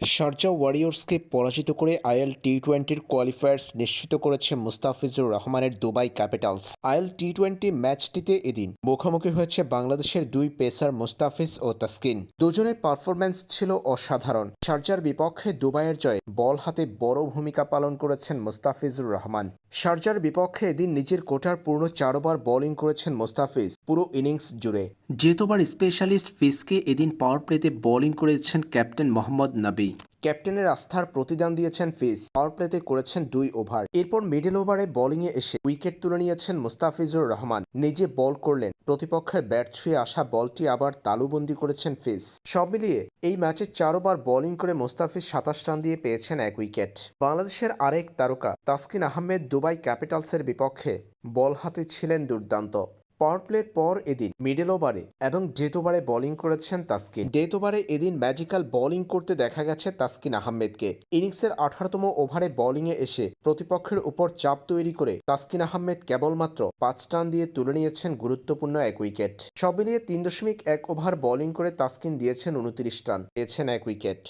Sharjah ওয়ারিয়র্সকে পরাজিত করে IL টি টোয়েন্টির কোয়ালিফায়ার্স নিশ্চিত করেছে মুস্তাফিজুর রহমানের Dubai Capitals I L T twenty ম্যাচটিতে এদিন মুখোমুখি হয়েছে বাংলাদেশের দুই পেসার মুস্তাফিজ ও তাসকিন। দুজনের পারফরম্যান্স ছিল অসাধারণ। শারজার বিপক্ষে দুবাইয়ের জয়ে বল হাতে বড় ভূমিকা পালন করেছেন মুস্তাফিজুর রহমান। শারজার বিপক্ষে এদিন নিজের কোটার পূর্ণ চার ওভার বোলিং করেছেন মুস্তাফিজ পুরো ইনিংস জুড়ে। যেতবার স্পেশালিস্ট ফিসকে এদিন পাওয়ার প্লেতে বোলিং করেছেন ক্যাপ্টেন মোহাম্মদ নবী। ক্যাপ্টেনের আস্থার প্রতিদান দিয়েছেন ফিজ। পাওয়ার প্লেতে করেছেন দুই ওভার এরপর মিডল ওভারে বোলিংয়ে এসে উইকেট তুলে নিয়েছেন মুস্তাফিজুর রহমান। নিজে বল করলেন। প্রতিপক্ষের ব্যাট ছুঁয়ে আসা বলটি আবার তালুবন্দি করেছেন ফিজ। সব মিলিয়ে এই ম্যাচে চার ওভার বোলিং করে মুস্তাফিজ সাতাশ রান দিয়ে পেয়েছেন এক উইকেট বাংলাদেশের আরেক তারকা তাসকিন আহমেদ দুবাই ক্যাপিটালসের বিপক্ষে বল হাতে ছিলেন দুর্দান্ত। পাওয়ার প্লের পর এদিন মিডল ওভারে এবং ডেথ ওভারে বোলিং করেছেন তাসকিন। ডেথ ওভারে এদিন ম্যাজিক্যাল বোলিং করতে দেখা গেছে তাসকিন আহমেদকে। ইনিংসের আঠারোতম ওভারে বোলিংয়ে এসে প্রতিপক্ষের উপর চাপ তৈরি করে তাসকিন আহমেদ কেবলমাত্র পাঁচ রান দিয়ে তুলে নিয়েছেন গুরুত্বপূর্ণ এক উইকেট। সব মিলিয়ে তিন দশমিক এক ওভার বোলিং করে তাসকিন দিয়েছেন উনত্রিশ রান পেয়েছেন এক উইকেট।